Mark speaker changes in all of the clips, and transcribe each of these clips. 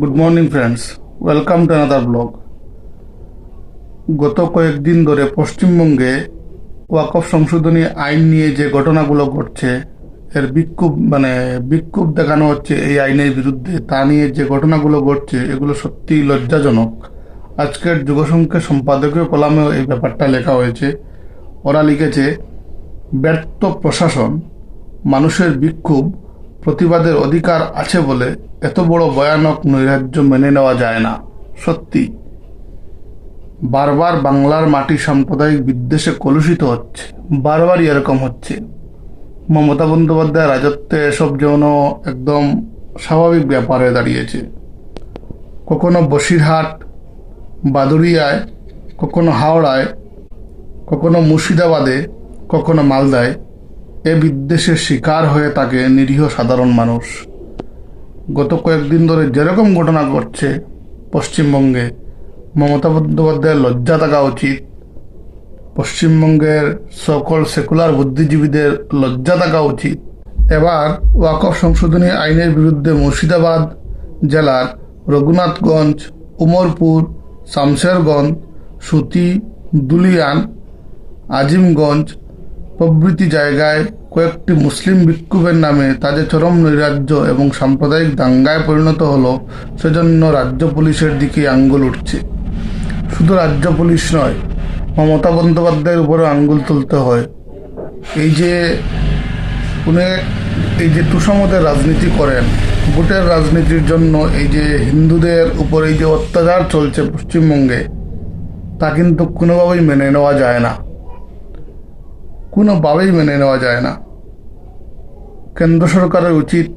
Speaker 1: Good morning friends welcome to another blog গত কয়েকদিন ধরে পশ্চিমবঙ্গে ওয়াকফ সংশোধনী আইন নিয়ে যে ঘটনাগুলো ঘটছে, এর বিক্ষোভ মানে বিক্ষোভ দেখানো হচ্ছে এই আইনের বিরুদ্ধে, তা নিয়ে যে ঘটনাগুলো ঘটছে, এগুলো সত্যিই লজ্জাজনক। আজকের যুগসংখ্যা সম্পাদকীয় কলামেও এই ব্যাপারটা লেখা হয়েছে। ওরা লিখেছে, ব্যর্থ প্রশাসন, মানুষের বিক্ষোভ, প্রতিবাদের অধিকার আছে বলে এত বড় ভয়ানক নৈরাজ্য মেনে নেওয়া যায় না, সত্যি। বারবার বাংলার মাটি সাম্প্রদায়িক বিদ্বেষে কলুষিত হচ্ছে, বারবারই এরকম হচ্ছে। মমতা বন্দ্যোপাধ্যায় রাজত্বে এসব যেন একদম স্বাভাবিক ব্যাপার দাঁড়িয়েছে। কখনো বসিরহাট বাদুরিয়ায় কখনো হাওড়ায়, কখনো মুর্শিদাবাদে, কখনো মালদায় এ বিদ্বেষের শিকার হয়ে থাকে নিরীহ সাধারণ মানুষ। গত কয়েকদিন ধরে যেরকম ঘটনা ঘটছে পশ্চিমবঙ্গে, মমতা বন্দ্যোপাধ্যায়ের লজ্জা থাকা উচিত। পশ্চিমবঙ্গের সকল সেকুলার বুদ্ধিজীবীদের লজ্জা থাকা উচিত। এবার ওয়াকফ সংশোধনী আইনের বিরুদ্ধে মুর্শিদাবাদ জেলার রঘুনাথগঞ্জ, উমরপুর, শামশেরগঞ্জ, সুতি, দুলিয়ান, আজিমগঞ্জ প্রভৃতি জায়গায় কয়েকটি মুসলিম বিক্ষোভের নামে তাদের চরম নৈরাজ্য এবং সাম্প্রদায়িক দাঙ্গায় পরিণত হলো, সেজন্য রাজ্য পুলিশের দিকে আঙ্গুল উঠছে। শুধু রাজ্য পুলিশ নয়, মমতা বন্দ্যোপাধ্যায়ের উপরে আঙ্গুল তুলতে হয়। এই যে উনি এই যে তুষমতের রাজনীতি করেন, ভোটের রাজনীতির জন্য এই যে হিন্দুদের উপর এই যে অত্যাচার চলছে পশ্চিমবঙ্গে, তা কিন্তু কোনোভাবেই মেনে নেওয়া যায় না। কোনোভাবেই মেনে নেওয়া যায় না। কেন্দ্র সরকারের উচিত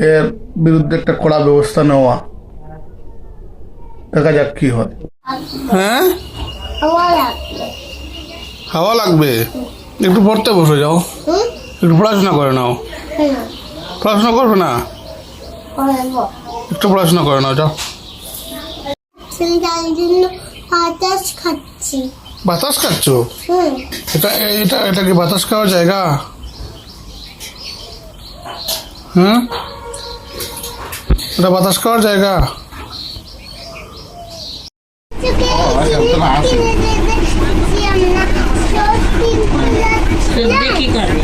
Speaker 1: এর বিরুদ্ধে একটা কড়া ব্যবস্থা নেওয়া। দেখা যাক কি হয়।
Speaker 2: হ্যাঁ?
Speaker 3: হাওয়া লাগবে।
Speaker 2: একটু পড়তে বসে যাও। একটু পড়াশোনা করে নাও। পড়াশোনা করবে না? একটু পড়াশোনা করে নাও যাও।
Speaker 3: খাচ্ছি।
Speaker 2: বাতাস খাচ্ছ? এটা এটা এটা কি বাতাস খাওয়ার জায়গা? হ্যাঁ এটা বাতাস খাওয়ার জায়গা?
Speaker 4: কি করবে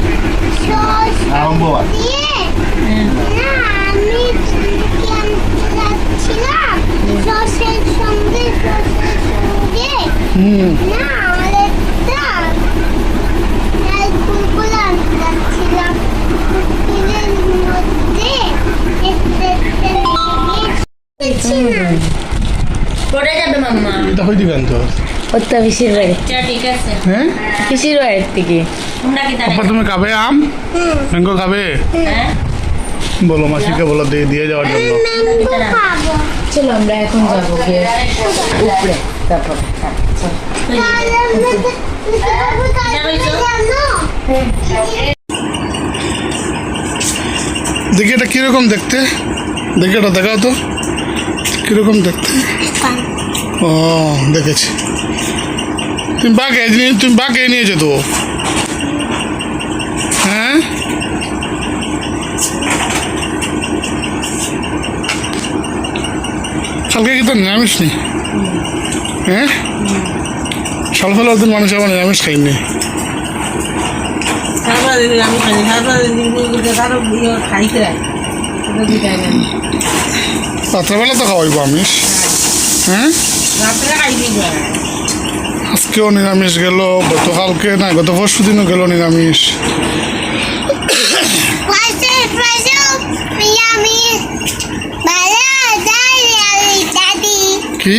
Speaker 3: না
Speaker 4: পড়ে যাবে মাম্মা
Speaker 2: এটা হয়ে দিবেন তো?
Speaker 5: ওটা পিসির বাড়ি।
Speaker 4: আচ্ছা ঠিক আছে।
Speaker 2: হ্যাঁ?
Speaker 5: পিসির বাড়ির থেকে।
Speaker 4: তোমরা কি তাহলে
Speaker 2: তুমি খাবে আম? ম্যাঙ্গো খাবে?
Speaker 4: হ্যাঁ।
Speaker 2: বলো মাসিকে বলো দিয়ে দিয়ে যাওয়ার জন্য।
Speaker 5: চলো আমরা এখন যাব গিয়ে উপরে তারপর
Speaker 2: দেখি এটা কীরকম দেখতে? দেখি এটা দেখাও তো। কীরকম দেখতে? ও, দেখেছি। তুমি বাঘে নিয়ে তুমি বাঘে নিয়েছো তো? হ্যাঁ? কালকে কি তো নিরামিষ নেই? হ্যাঁ? সাল ফেলার দিন মানুষ আবার নিরামিষ খাইনি। রাত্রেবেলা তো খাওয়াইবো আমিষ। হ্যাঁ? আজকেও নিরামিষ গেল গতকালকে না গত পরশু দিনও গেল নিরামিষ। কি?